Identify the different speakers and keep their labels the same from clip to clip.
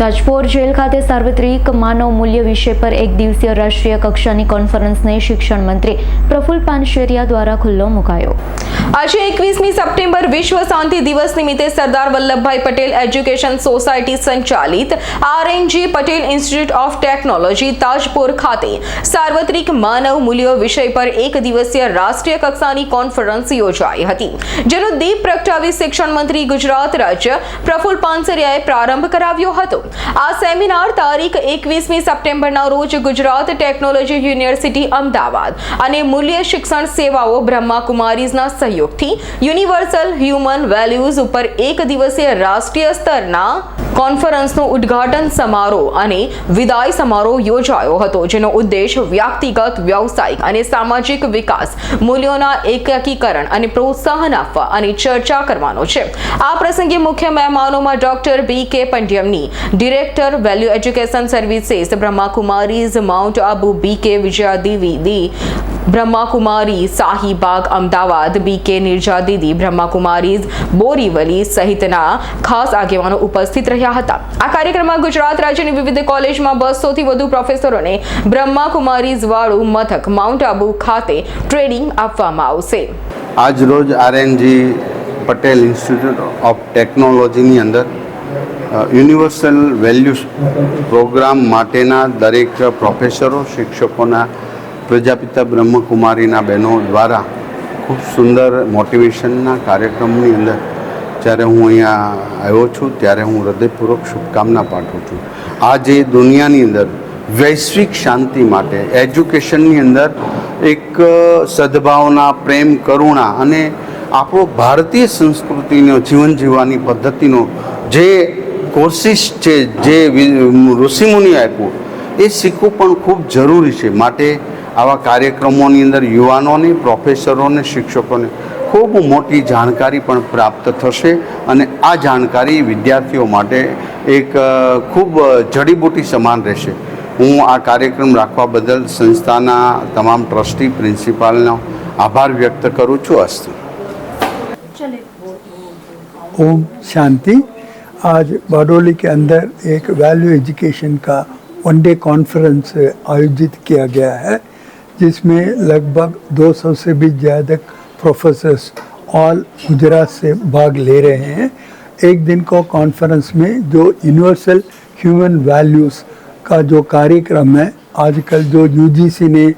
Speaker 1: Tajpor jail ખાતે સાર્વત્રિક માનવ મૂલ્ય વિષય પર એક દિવસીય રાષ્ટ્રીય કક્ષાની કોન્ફરન્સને શિક્ષણ મંત્રી પ્રફુલ પાનશેરિયા દ્વારા ખુલ્લો મુકાયો.
Speaker 2: આજે એકવીસમી સપ્ટેમ્બર વિશ્વ શાંતિ દિવસ નિમિત્તે સરદાર વલ્લભભાઈ પટેલ એજ્યુકેશન સોસાયટી સંચાલિત RNG Patel institute of technology Tajpur ખાતે સાર્વત્રિક માનવ મૂલ્યો વિષય પર એક દિવસીય રાષ્ટ્રીય કક્ષાની કોન્ફરન્સ યોજાઈ હતી, જેનો દીપ પ્રગટાવી શિક્ષણ મંત્રી ગુજરાત રાજ્ય પ્રફુલ પાનસરિયાએ પ્રારંભ કરાવ્યો હતો. આ સેમિનાર તારીખ એકવીસમી સપ્ટેમ્બરના રોજ ગુજરાત ટેકનોલોજી યુનિવર્સિટી અમદાવાદ અને મૂલ્ય શિક્ષણ સેવાઓ બ્રહ્મા કુમારીઝના સહયોગથી યુનિવર્સલ હ્યુમન વેલ્યુઝ ઉપર એક દિવસીય રાષ્ટ્રીય સ્તરના કોન્ફરન્સનું ઉદ્ઘાટન સમારોહ અને વિદાય સમારોહ યોજાયો હતો, જેનો ઉદ્દેશ વ્યક્તિગત, વ્યવસાયિક અને સામાજિક વિકાસ, મૂલ્યોના એકીકરણ અને પ્રોત્સાહન આપવા અને ચર્ચા કરવાનો છે. આ પ્રસંગે મુખ્ય મહેમાનોમાં doctor B K Pandyamani, director value education services Brahmakumaris mount Abu, B K Vijayadevi Brahmakumari Shahibaug Ahmedabad, બી કે નિર્જા દીદી બ્રહ્માકુમારીઝ બોરીવલી સહિતના ખાસ આગેવાનો ઉપસ્થિત રહ્યા હતા. આ કાર્યક્રમમાં ગુજરાત રાજ્યની વિવિધ કોલેજમાં બસોથી વધુ પ્રોફેસરોને બ્રહ્માકુમારીઝ વાળું મથક, માઉન્ટ આબુ ખાતે ટ્રેનિંગ આપવામાં આવશે.
Speaker 3: આજ રોજ આરએનજી પટેલ ઇન્સ્ટિટ્યૂટ ઓફ ટેકનોલોજીની અંદર યુનિવર્સલ વેલ્યુઝ પ્રોગ્રામ માટેના દરેક પ્રોફેસરો, શિક્ષકોના પ્રજાપિતા બ્રહ્મકુમારીના બહેનો દ્વારા ખૂબ સુંદર મોટિવેશનના કાર્યક્રમની અંદર જ્યારે હું અહીંયા આવ્યો છું, ત્યારે હું હૃદયપૂર્વક શુભકામના પાઠવું છું. આજે દુનિયાની અંદર વૈશ્વિક શાંતિ માટે, એજ્યુકેશનની અંદર એક સદભાવના, પ્રેમ, કરુણા અને આપણો ભારતીય સંસ્કૃતિનો જીવન જીવવાની પદ્ધતિનો જે કોશિશ છે, જે ઋષિમુનિ આપ્યું, એ શીખવું પણ ખૂબ જરૂરી છે. માટે આવા કાર્યક્રમોની અંદર યુવાનોને, પ્રોફેસરોને, શિક્ષકોને ખૂબ મોટી જાણકારી પણ પ્રાપ્ત થશે અને આ જાણકારી વિદ્યાર્થીઓ માટે એક અ, ખૂબ જડીબુટી સમાન રહેશે હું આ કાર્યક્રમ રાખવા બદલ સંસ્થાના તમામ ટ્રસ્ટી પ્રિન્સિપાલનો આભાર व्यक्त કરું છું અસ્તુ
Speaker 4: ओम शांति आज बारडोली के अंदर एक वैल्यू एजुकेशन का वन डे कॉन्फ्रेंस आयोजित किया गया है जिसमें लगभग 200 से भी ज़्यादा प्रोफेसर्स ऑल गुजरात से भाग ले रहे हैं। एक दिन को कॉन्फ्रेंस में जो यूनिवर्सल ह्यूमन वैल्यूज़ का जो कार्यक्रम है, आजकल जो यूजीसी ने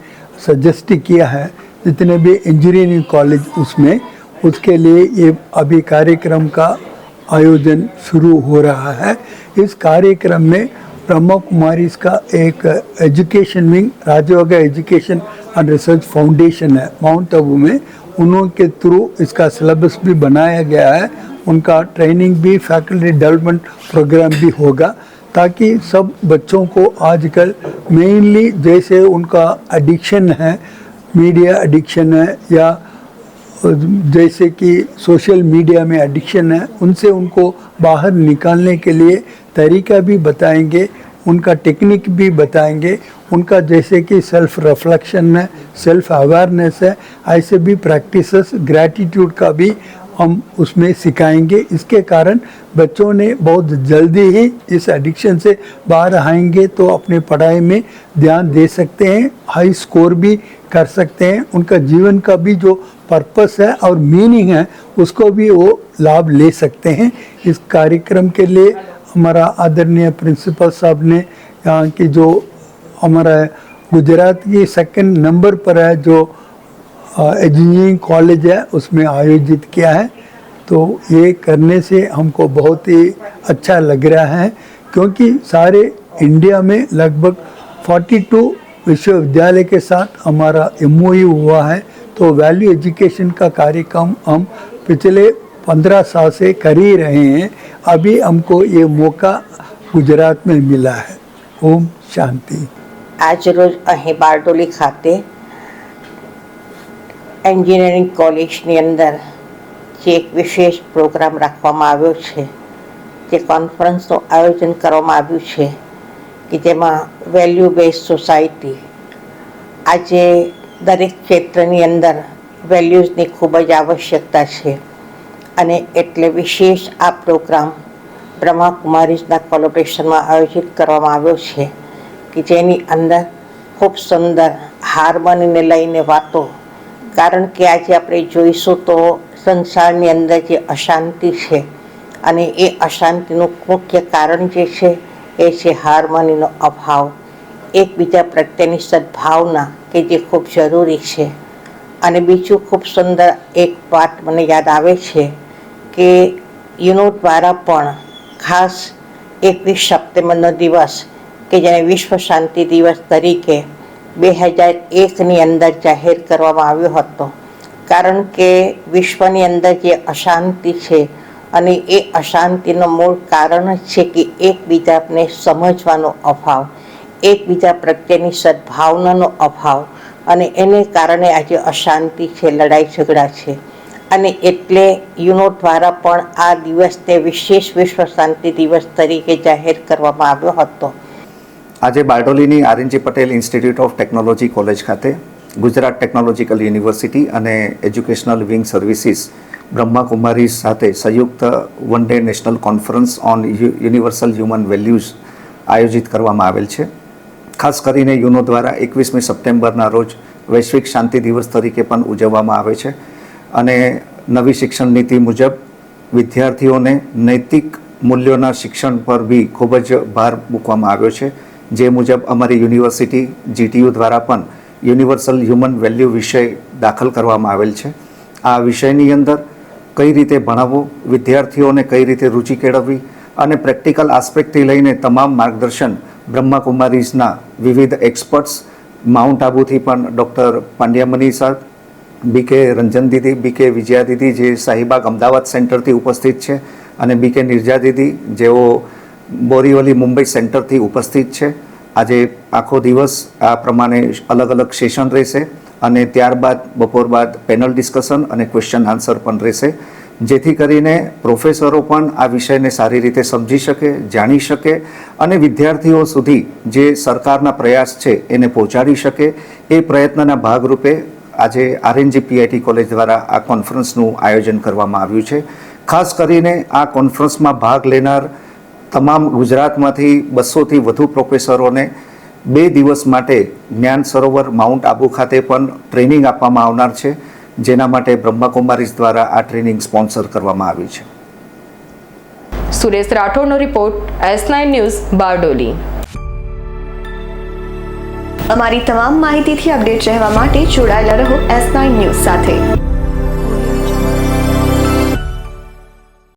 Speaker 4: सजेस्ट किया है, जितने भी इंजीनियरिंग कॉलेज उसमें, उसके लिए ये अभी कार्यक्रम का आयोजन शुरू हो रहा है। इस कार्यक्रम में ब्रह्मा कुमारी का एक education wing Rajyoga education and research foundation है माउंट आबू में। उनके थ्रू इसका सिलेबस भी बनाया गया है। उनका ट्रेनिंग भी फैकल्टी डेवलपमेंट प्रोग्राम भी होगा, ताकि सब बच्चों को आजकल मेनली जैसे उनका एडिक्शन है मीडिया एडिक्शन है, या जैसे कि सोशल मीडिया में एडिक्शन है, उनसे उनको बाहर निकालने के लिए तरीका भी बताएँगे। उनका टेक्निक भी बताएँगे। उनका जैसे कि सेल्फ रिफ्लेक्शन है सेल्फ अवेयरनेस है, ऐसे भी प्रैक्टिसेस ग्रैटिट्यूड का भी हम उसमें सिखाएँगे। इसके कारण बच्चों ने बहुत जल्दी ही इस एडिक्शन से बाहर आएँगे तो अपने पढ़ाई में ध्यान दे सकते हैं हाई स्कोर भी कर सकते हैं। उनका जीवन का भी जो पर्पस है और मीनिंग है, उसको भी वो लाभ ले सकते हैं। इस कार्यक्रम के लिए हमारा आदरणीय प्रिंसिपल साहब ने यहाँ की जो हमारा गुजरात की सेकंड नंबर पर है, जो इंजीनियरिंग कॉलेज है, उसमें आयोजित किया है। तो ये करने से हमको बहुत ही अच्छा लग रहा है, क्योंकि सारे इंडिया में लगभग 42 विश्वविद्यालय के साथ हमारा एम हुआ है। तो वैल्यू एजुकेशन का कार्यक्रम हम पिछले 15 साल से कर ही रहे हैं अभी हमको ये मौका गुजरात में मिला है ओम शांति
Speaker 5: આજરોજ અહીં બારડોલી ખાતે એન્જિનિયરિંગ કોલેજની અંદર જે એક વિશેષ પ્રોગ્રામ રાખવામાં આવ્યો છે તે કોન્ફરન્સનું આયોજન કરવામાં આવ્યું છે કે જેમાં વેલ્યુ બેઝ સોસાયટી આજે દરેક ક્ષેત્રની અંદર વેલ્યુઝની ખૂબ જ આવશ્યકતા છે અને એટલે વિશેષ આ પ્રોગ્રામ બ્રહ્માકુમારીઝના કોલોબ્રેશનમાં આયોજિત કરવામાં આવ્યો છે કે જેની અંદર ખૂબ સુંદર હાર્મોનીને લઈને વાતો. કારણ કે આજે આપણે જોઈશું તો સંસારની અંદર જે અશાંતિ છે અને એ અશાંતિનું મુખ્ય કારણ જે છે એ છે હાર્મોનીનો અભાવ. એકબીજા પ્રત્યેની સદભાવના કે જે ખૂબ જરૂરી છે. અને બીજું ખૂબ સુંદર એક વાત મને યાદ આવે છે કે યુનો દ્વારા પણ ખાસ એકવીસ સપ્ટેમ્બરનો દિવસ કે જેને વિશ્વ શાંતિ દિવસ તરીકે બે હજાર એકની અંદર જાહેર કરવામાં આવ્યો હતો. કારણ કે વિશ્વની અંદર જે અશાંતિ છે અને એ અશાંતિનું મૂળ કારણ છે કે એકબીજાને સમજવાનો અભાવ, એકબીજા પ્રત્યેની સદભાવનાનો અભાવ અને એને કારણે આજે અશાંતિ છે, લડાઈ ઝઘડા છે. અને એટલે યુનો દ્વારા પણ આ દિવસને વિશેષ વિશ્વ શાંતિ દિવસ તરીકે જાહેર કરવામાં આવ્યો હતો.
Speaker 6: આજે બારડોલીની RNG Patel institute of technology college ખાતે ગુજરાત ટેકનોલોજીકલ યુનિવર્સિટી અને એજ્યુકેશનલ વિંગ સર્વિસીસ બ્રહ્માકુમારી સાથે સંયુક્ત one day national conference on universal human values આયોજિત કરવામાં આવેલ છે. ખાસ કરીને યુનો દ્વારા એકવીસમી સપ્ટેમ્બરના રોજ વૈશ્વિક શાંતિ દિવસ તરીકે પણ ઉજવવામાં આવે છે. અને નવી શિક્ષણ નીતિ મુજબ વિદ્યાર્થીઓને નૈતિક મૂલ્યોના શિક્ષણ પર બી ખૂબ જ ભાર મૂકવામાં આવ્યો છે. જે મુજબ અમારી યુનિવર્સિટી જીટીયુ દ્વારા પણ યુનિવર્સલ હ્યુમન વેલ્યુ વિષય દાખલ કરવામાં આવેલ છે. આ વિષયની અંદર કઈ રીતે ભણાવવું, વિદ્યાર્થીઓને કઈ રીતે રુચિ કેળવવી અને પ્રેક્ટિકલ આસ્પેક્ટથી લઈને તમામ માર્ગદર્શન બ્રહ્માકુમારીઝના વિવિધ એક્સપર્ટ્સ, માઉન્ટ આબુથી પણ ડૉક્ટર પાંડ્યામની સર બી કે રંજન દીદી બી કે વિજયા દીદી જે સાહિબાગ અમદાવાદ સેન્ટરથી ઉપસ્થિત છે અને બી કે નિર્જા દીદી જેઓ બોરીવલી મુંબઈ સેન્ટરથી ઉપસ્થિત છે. આજે આખો દિવસ આ પ્રમાણે અલગ અલગ સેશન રહેશે અને ત્યારબાદ બપોર બાદ પેનલ ડિસ્કશન અને ક્વેશ્ચન આન્સર પણ રહેશે. જેથી કરીને પ્રોફેસરો પણ આ વિષયને સારી રીતે સમજી શકે, જાણી શકે અને વિદ્યાર્થીઓ સુધી જે સરકારના પ્રયાસ છે એને પહોંચાડી શકે એ પ્રયત્નના ભાગરૂપે આજે આરએનજી પીઆઈટી કોલેજ દ્વારા આ કોન્ફરન્સનું આયોજન કરવામાં આવ્યું છે. ખાસ કરીને આ કોન્ફરન્સમાં ભાગ લેનાર તમામ ગુજરાતમાંથી બસોથી વધુ પ્રોફેસરોને બે દિવસ માટે જ્ઞાન સરોવર માઉન્ટ આબુ ખાતે પણ ટ્રેનિંગ આપવામાં આવનાર છે. જેના માટે બ્રહ્માકુમારીઝ દ્વારા આ ટ્રેનિંગ સ્પોન્સર કરવામાં આવી છે.
Speaker 2: Suresh રાઠોડનો report S nine news Bardoli.
Speaker 7: અમારી તમામ માહિતીથી અપડેટ રહેવા માટે જોડાયેલા રહો એસ નાઇન ન્યૂઝ સાથે.